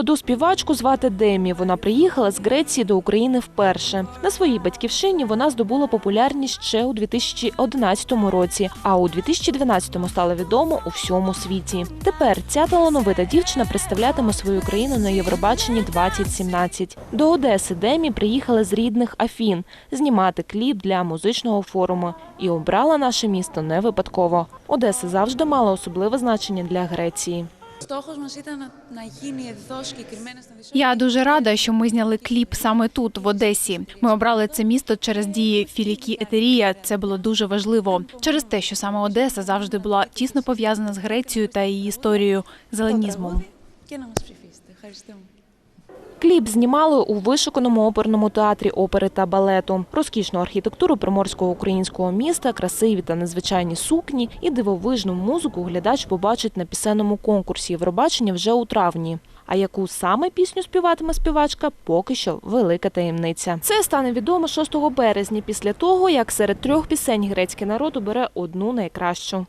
молоду співачку звати Демі. Вона приїхала з Греції до України вперше. На своїй батьківщині вона здобула популярність ще у 2011 році, а у 2012 стало відомо у всьому світі. Тепер ця талановита дівчина представлятиме свою країну на Євробаченні 2017. До Одеси Демі приїхала з рідних Афін знімати кліп для музичного форуму і обрала наше місто не випадково. Одеса завжди мала особливе значення для Греції. Я дуже рада, що ми зняли кліп саме тут, в Одесі. Ми обрали це місто через дії Філікі Етерія. Це було дуже важливо через те, що саме Одеса завжди була тісно пов'язана з Грецією та її історією зеленізмом. Кліп знімали у вишуканому оперному театрі опери та балету. Розкішну архітектуру приморського українського міста, красиві та незвичайні сукні і дивовижну музику глядач побачить на пісенному конкурсі Євробачення вже у травні. А яку саме пісню співатиме співачка, поки що велика таємниця. Це стане відомо 6 березня, після того як серед трьох пісень грецький народ обере одну найкращу.